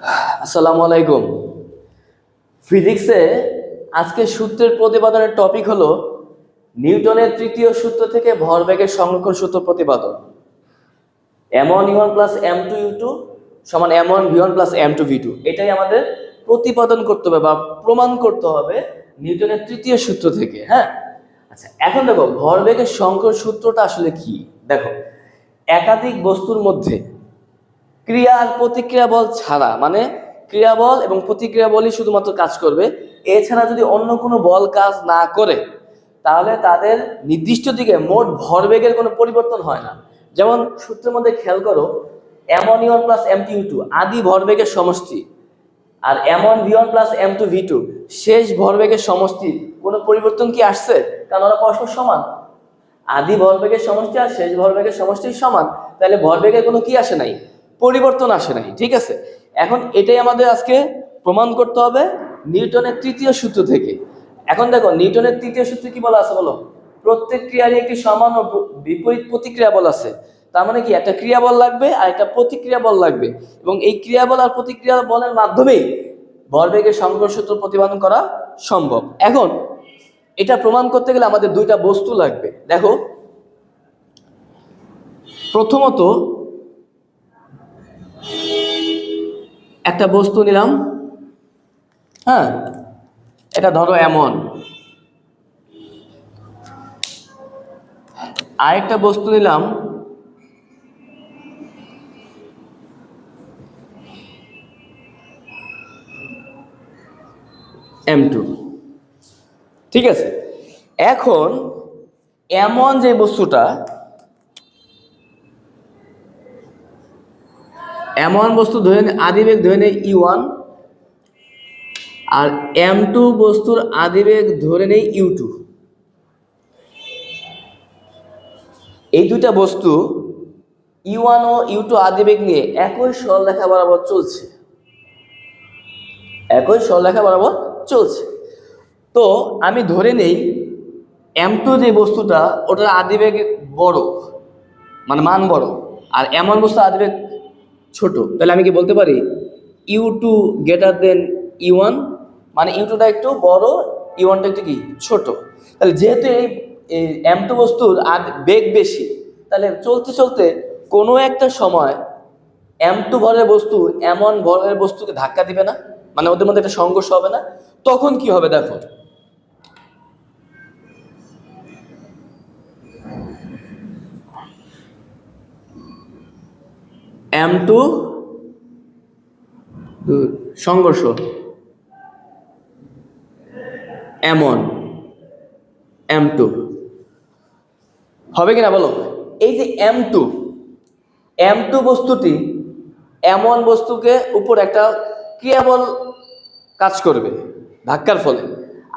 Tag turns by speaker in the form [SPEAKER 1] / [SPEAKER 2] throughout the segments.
[SPEAKER 1] আসসালামু আলাইকুম। ফিজিক্সে আজকে সূত্রের প্রতিপাদনের টপিক হলো নিউটনের তৃতীয় সূত্র থেকে ভরবেগের সংরক্ষণ সূত্র প্রতিপাদন M one U one plus M two U two সমান M one V one plus M two V two এটাই আমাদের প্রতিপাদন করতে হবে বা প্রমাণ করতে হবে নিউটনের তৃতীয় সূত্র থেকে হ্যাঁ? আচ্ছা এখন দেখো, ভরবেগের সংকর সূত্রটা আসলে কি? দেখো, একাধিক বস্তুর মধ্যে ক্রিয়া আর প্রতিক্রিয়া বল ছাড়া মানে ক্রিয়া বল এবং প্রতিক্রিয়া বলই শুধুমাত্র কাজ করবে। এছাড়া যদি অন্য কোনো বল কাজ না করে, তাহলে তাদের নির্দিষ্ট দিকে মোট ভরবেগের কোনো পরিবর্তন হয় না। যেমন সূত্রের মধ্যে খেয়াল করো M one U one plus M two two আদি ভরবেগের সমষ্টি আর M one V one plus M two V two, শেষ ভরবেগের সমষ্টি, কোনো পরিবর্তন কি আসছে? কারণ ওরা পরস্পর সমান। আদি ভরবেগের সমষ্টি আর শেষ ভরবেগের সমষ্টি সমান, তাহলে ভরবেগের কোনো কি আসে নাই? পরিবর্তন আসে নাই, ঠিক আছে? এখন এটাই আমাদের আজকে প্রমাণ করতে হবে নিউটনের তৃতীয় সূত্র থেকে। এখন দেখো, নিউটনের তৃতীয় সূত্রে কি বলা আছে বলো? প্রত্যেক ক্রিয়ারই একটি সমান ও বিপরীত প্রতিক্রিয়া বল আছে। তার মানে কি? একটা ক্রিয়া বল লাগবে আর একটা প্রতিক্রিয়া বল লাগবে। এবং এই ক্রিয়া বল আর প্রতিক্রিয়া বলের মাধ্যমেই ভরবেগের সংগ্রহ সূত্র প্রতিপাদন করা সম্ভব। এখন, এটা প্রমাণ করতে গেলে আমাদের দুইটা বস্তু লাগবে। দেখো, প্রথমত একটা বস্তু নিলাম হ্যাঁ? এটা ধরো এমন। আরেকটা বস্তু নিলাম, এম টু। ঠিক আছে? এখন এমন যে বস্তুটা এমন বস্তু ধরে নে আদিবেগ ধরে নেই ই ওয়ান আর এম টু বস্তুর আদিবেগ ধরে নেই ইউ টু এই দুইটা বস্তু ইউ ওয়ান ও ইউ টু আদিবেগ নিয়ে একই সরলরেখা বরাবর চলছে। একই সরলরেখা বরাবর চলছে। তো আমি ধরে নেই এম টু যে বস্তুটা, ওটার আদিবেগ বড় মানে মান বড়, আর এমন বস্তু আদিবেগ ছোট। তাহলে আমি কি বলতে পারি? U two greater than E one মানে ইউ টুটা একটু বড়, ই একটু কি? ছোট। তাহলে যেহেতু এই এম টু বস্তুর আর বেগ বেশি, তাহলে চলতে চলতে কোনো একটা সময় এম টু ভরের বস্তু এমন ভরের বস্তুকে ধাক্কা দিবে না মানে ওদের মধ্যে একটা সংঘর্ষ হবে না। তখন কি হবে দেখো? এম টু সংঘর্ষ। এমন এম টু হবে কিনা বলো? এই যে এম টু এম টু বস্তুটি এমন বস্তুকে উপর একটা ক্রিয়াবল কাজ করবে ধাক্কার ফলে।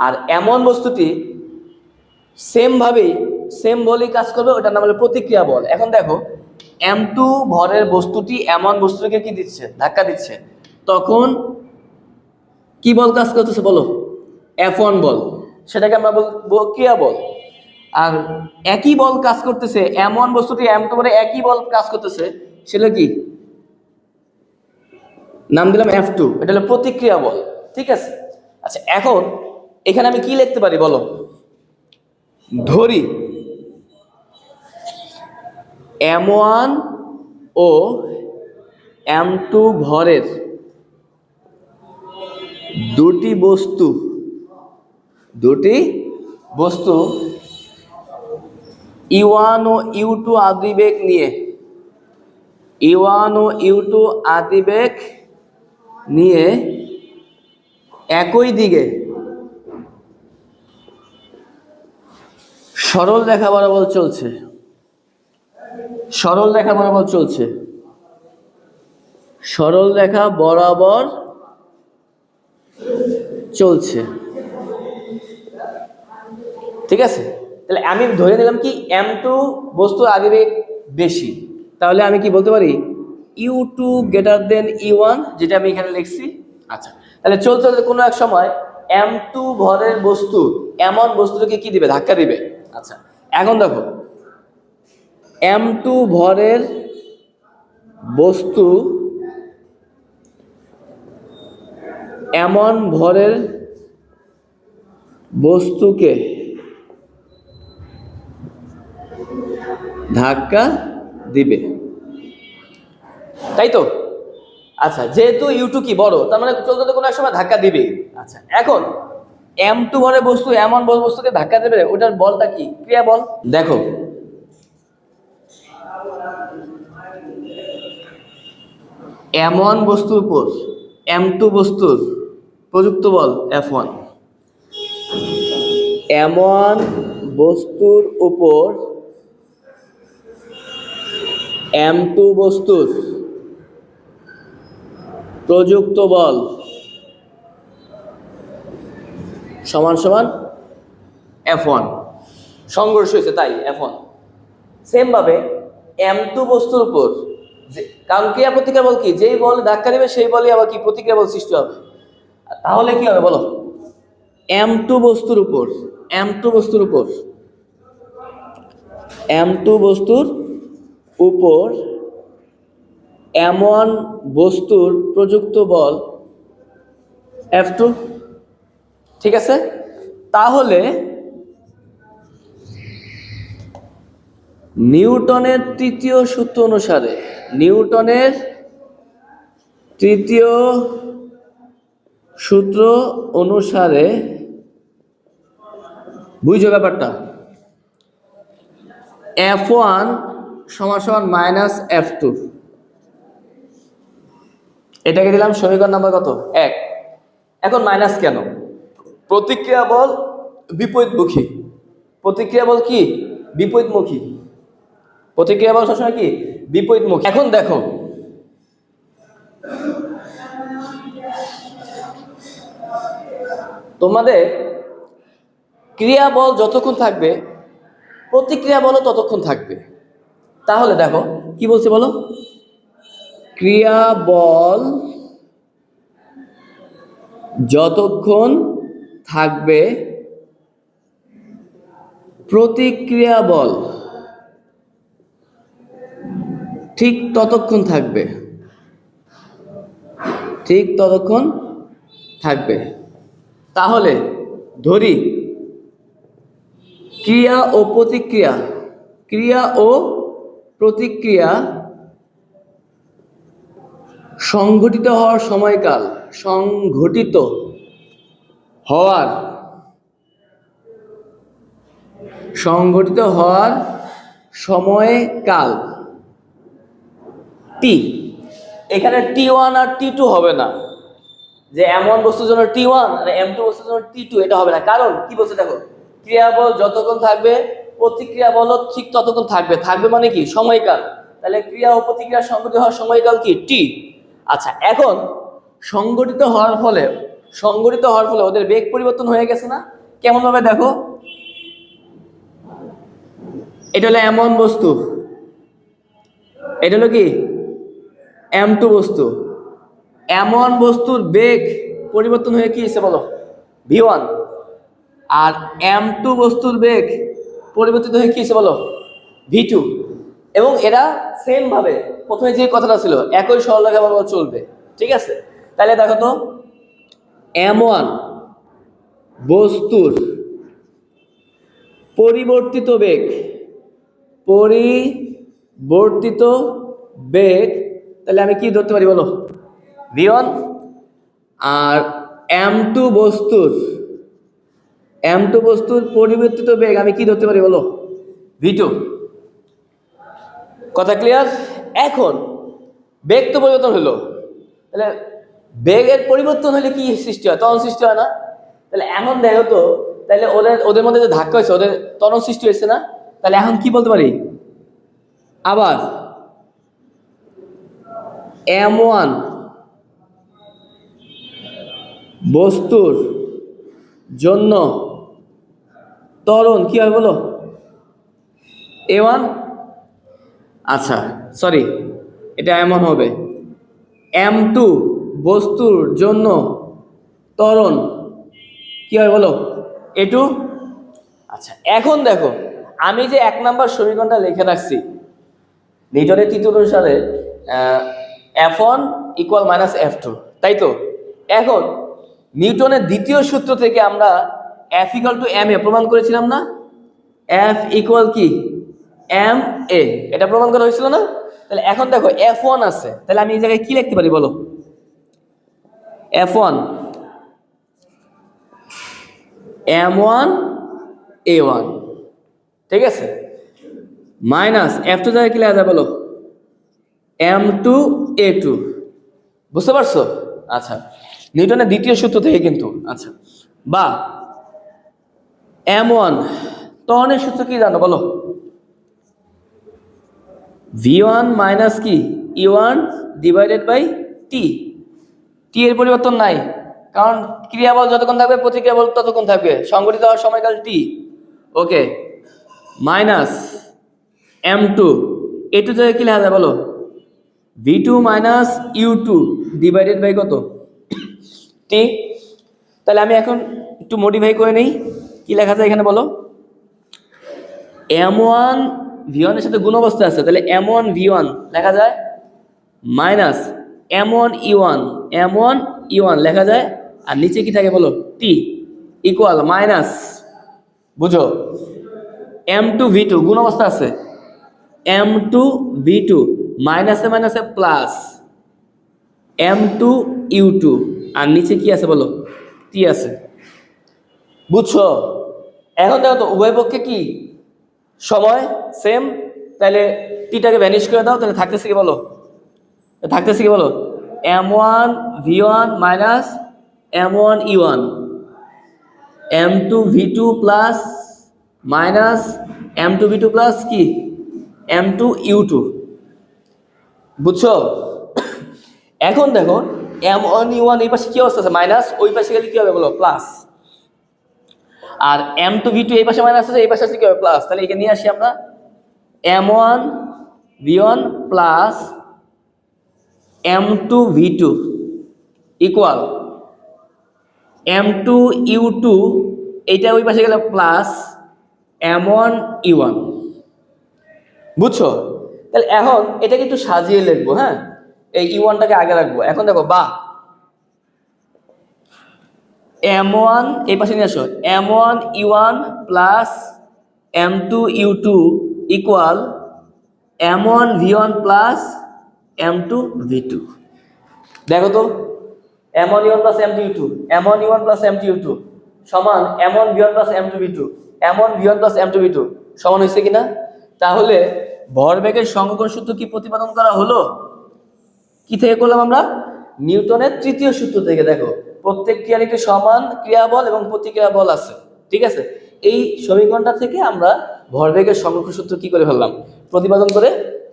[SPEAKER 1] আর এমন বস্তুটি সেমভাবেই সেম বলেই কাজ করবে ওটার নাম হলো প্রতিক্রিয়া বল। এখন দেখো এম টু ভরের বস্তুটি এমন বস্তুকে কি দিচ্ছে? ধাক্কা দিচ্ছে। তখন কি বল কাজ করতেছে বলো? এফ ওয়ান বল। সেটাকে আমরা বলব ক্রিয়া বল। আর একই বল কাজ করতেছে এমন বস্তুটি এম টু ভরে একই বল কাজ করতেছে, সেটা কি? নাম দিলাম এফ টু এটা হলো প্রতিক্রিয়া বল। ঠিক আছে? আচ্ছা এখন এখানে আমি কি লিখতে পারি বলো? ধরি। এম ওয়ান ও এম টু ভরের দুটি বস্তু দুটি বস্তু ই ওয়ান ও ইউ টু আদিবেগ নিয়ে ই ওয়ান ও ইউ টু আদিবেগ নিয়ে একই দিকে সরল রেখা বরাবর চলছে। সরল রেখা বরাবর চলছে। সরল রেখা বরাবর চলছে। ঠিক আছে? তাহলে আমি ধরে নিলাম কি এম টু বস্তু আদিবেগ বেশি। তাহলে আমি কি বলতে পারি? U two greater than E one যেটা আমি এখানে লিখছি। আচ্ছা তাহলে চলতে চলতে কোনো এক সময় এম টু ভরের বস্তু, এমন বস্তুকে কি দিবে? ধাক্কা দিবে। আচ্ছা এখন দেখো এম টু ভরের বস্তু এমন ভরের বস্তুকে ধাক্কা দিবে। তাই তো? আচ্ছা যেহেতু ইউটু কি বড়, তার মানে চলতে চলতে কোনো এক সময় ধাক্কা দিবে আচ্ছা এখন এম টু ভরের বস্তু এমন বস্তুকে ধাক্কা দেবে, ওটার বলটা কি? ক্রিয়া বল। দেখো এমন বস্তুর উপর এম টু বস্তুর, প্রযুক্ত বল এফ ওয়ান এমন বস্তুর উপর এম টু বস্তুর, প্রযুক্ত বল, সমান সমান এফ ওয়ান সংঘর্ষ হয়েছে, তাই এফ ওয়ান সেমভাবে এম টু বস্তুর উপর যে কারণ ক্রিয়া প্রতিক্রিয়া বল কি? যেই বল ধাক্কা দেবে, সেই বলে আবার কি প্রতিক্রিয়া বল সৃষ্টি হবে? তাহলে কি হবে বলো? এম টু বস্তুর উপর এম টু বস্তুর উপর এম টু বস্তুর উপর এমন বস্তুর প্রযুক্ত বল এফ টু ঠিক আছে? তাহলে নিউটনের তৃতীয় সূত্র অনুসারে নিউটনের তৃতীয় সূত্র অনুসারে, বুঝছ ব্যাপারটা? এফ ওয়ান সমান সমান মাইনাস এফ টু এটাকে দিলাম সমীকরণ নাম্বার কত? এক। এখন মাইনাস কেন? প্রতিক্রিয়া বল বিপরীতমুখী। প্রতিক্রিয়া বল কি? বিপরীতমুখী। প্রতিক্রিয়া বল সবসময় কি? বিপরীতমুখী। এখন দেখো। তোমাদের ক্রিয়া বল যতক্ষণ থাকবে, প্রতিক্রিয়া বলও ততক্ষণ থাকবে। তাহলে দেখো, কি বলছে বলো? ক্রিয়া বল যতক্ষণ থাকবে, প্রতিক্রিয়া বল ঠিক ততক্ষণ থাকবে। ঠিক ততক্ষণ থাকবে। তাহলে ধরি, ক্রিয়া ও প্রতিক্রিয়া, ক্রিয়া ও প্রতিক্রিয়া সংঘটিত হওয়ার সময়কাল, সংঘটিত হওয়ার সংঘটিত হওয়ার সময়কাল। টি এখানে টি ওয়ান আর টি টু হবে না। যে এমন বস্তুর জন্য টি ওয়ান আর এম টু বস্তুর জন্য টি টু এটা হবে না। কারণ কি বলছে দেখো? ক্রিয়া বল যতক্ষণ থাকবে, প্রতিক্রিয়া বল ঠিক ততক্ষণ থাকবে। থাকবে মানে কি? সময়কাল। তাহলে ক্রিয়া ও প্রতিক্রিয়া সংগঠিত হওয়ার সময়কাল কি? টি আচ্ছা এখন সংগঠিত হওয়ার ফলে, সংগঠিত হওয়ার ফলে ওদের বেগ পরিবর্তন হয়ে গেছে না? কেমন ভাবে দেখো? এটা হলো এমন বস্তু। এটা হলো কি? এম টু বস্তু। এমন বস্তুর বেগ পরিবর্তন হয়ে কি হয়েছে বলো? V one. আর এম টু বস্তুর বেগ পরিবর্তিত হয়ে কি হয়েছে বলো? V two. এবং এরা সেম ভাবে প্রথমে যে কথাটা ছিল, একই সরলরেখা বরাবর চলবে। ঠিক আছে? তাহলে দেখো তো, এম ওয়ান বস্তুর পরিবর্তিত বেগ পরিবর্তিত বেগ তাহলে আমি কি ধরতে পারি বলো? ভি ওয়ান আর এম টু বস্তুর এম টু বস্তুর পরিবর্তিত বেগ আমি কি ধরতে পারি বলো? ভি টু কথা ক্লিয়ার এখন বেগ তো পরিবর্তন হলো। তাহলে বেগের পরিবর্তন হলে কি সৃষ্টি হয়? তখন সৃষ্টি হয় না? তাহলে এখন দেখো তো তাহলে ওদের ওদের মধ্যে যে ধাক্কা হয়েছে ওদের তরণ সৃষ্টি হয়েছে না? তাহলে এখন কি বলতে পারি? আবার এম ওয়ান। বস্তুর জন্য ত্বরণ কি হয় বলো? এ ওয়ান? আচ্ছা সরি এটা এমন হবে। এম টু, বস্তুর জন্য ত্বরণ কি হয় বলো? A two? আচ্ছা এখন দেখো, আমি যে এক নাম্বার সমীকরণটা লিখে রাখছি নিউটনের তৃতীয় অনুসারে F one equal minus F two তাই তো? এখন নিউটনের দ্বিতীয় সূত্র থেকে আমরা F equal to M A প্রমাণ করেছিলাম না? এফ ইকুয়াল কি? এম এ এটা প্রমাণ করা হয়েছিল না? তাহলে এখন দেখো এফ ওয়ান আছে, তাহলে আমি এই জায়গায় কি লিখতে পারি বলো? F one M one A one ঠিক আছে? মাইনাস এফ টু জায়গায় কি লেখা যায় বলো? এম টু এ টু বুঝতে পারছ? আচ্ছা নিউটনের দ্বিতীয় সূত্র থেকে কিন্তু আচ্ছা বা এম ওয়ান টনের সূত্র কি জানো বলো? ভি ওয়ান মাইনাস কি? E one divided by T T এর পরিবর্তন নাই, কারণ ক্রিয়াবল যতক্ষণ থাকবে, প্রতিক্রিয়া বল ততক্ষণ থাকবে। সংগঠিত হওয়ার সময়কাল T okay minus M two A two থেকে কি লেখা যায় বলো? V two minus U two divided by কত? টি তাহলে আমি এখন একটু মডিফাই করে নেই। কি লেখা যায় এখানে বলো? এম ওয়ান ভি ওয়ানের সাথে গুণ অবস্থা আছে। তাহলে এম ওয়ান ভি ওয়ান লেখা যায় minus M one E one M one E one লেখা যায়। আর নিচে কি থাকে বলো? টি ইকুয়াল মাইনাস বুঝো? এম টু ভি টু গুণ অবস্থা আছে। এম টু ভি টু মাইনাসে মাইনাসে plus M two U two আর নিচে কি আছে বলো? টি আছে। বুঝছ? এখন দেখো তো, উভয় পক্ষে কি? সময় সেম তাহলে টিটাকে ভ্যানিশ করে দাও, তাহলে থাকতেছে কি বলো? থাকতেছে কি বলো? M one V one minus M one E one M two V two plus minus M two V two plus কি? এম টু ইউ টু বুঝছ? এখন দেখো এম ওয়ান ইউ ওয়ান এই পাশে কি অবস্থা আছে? মাইনাস ওই পাশে গেলে কি হবে বলো? প্লাস আর এম টু ভি টু এই পাশে মাইনাস আছে, এই পাশে আছে কি হবে? প্লাস তাহলে এখানে নিয়ে আসি আমরা M one V one plus M two V two equal M two U two এইটা ওই পাশে গেলে plus M one U one বুঝছ? তাহলে এখন এটাকে একটু সাজিয়ে লিখব হ্যাঁ? এই ই ওয়ানটাকে আগে রাখব। এখন দেখো, বা। এম ওয়ান এই পাশে নিয়ে আসো। M one U one plus M two U two equal M one V one plus M two V two দেখো তো M one U one plus M two U two M one U one plus M two U two সমান M one V one plus M two V two M one V one plus M two V two সমান হয়েছে কিনা? তাহলে ভরবেগের সংগ্রহ সূত্র কি প্রতিপাদন করা হলো? কি থেকে করলাম আমরা? নিউটনের তৃতীয় সূত্র থেকে, দেখো। প্রত্যেক ক্রিয়ার একটি সমান ক্রিয়াবল এবং প্রতিক্রিয়া বল আছে, ঠিক আছে? এই সমীকরণটা থেকে আমরা ভরবেগের সংরক্ষণ সূত্র কি করে ফেললাম? প্রতিপাদন করে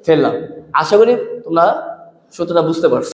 [SPEAKER 1] ফেললাম। আশা করি তোমরা সূত্রটা বুঝতে পারছ।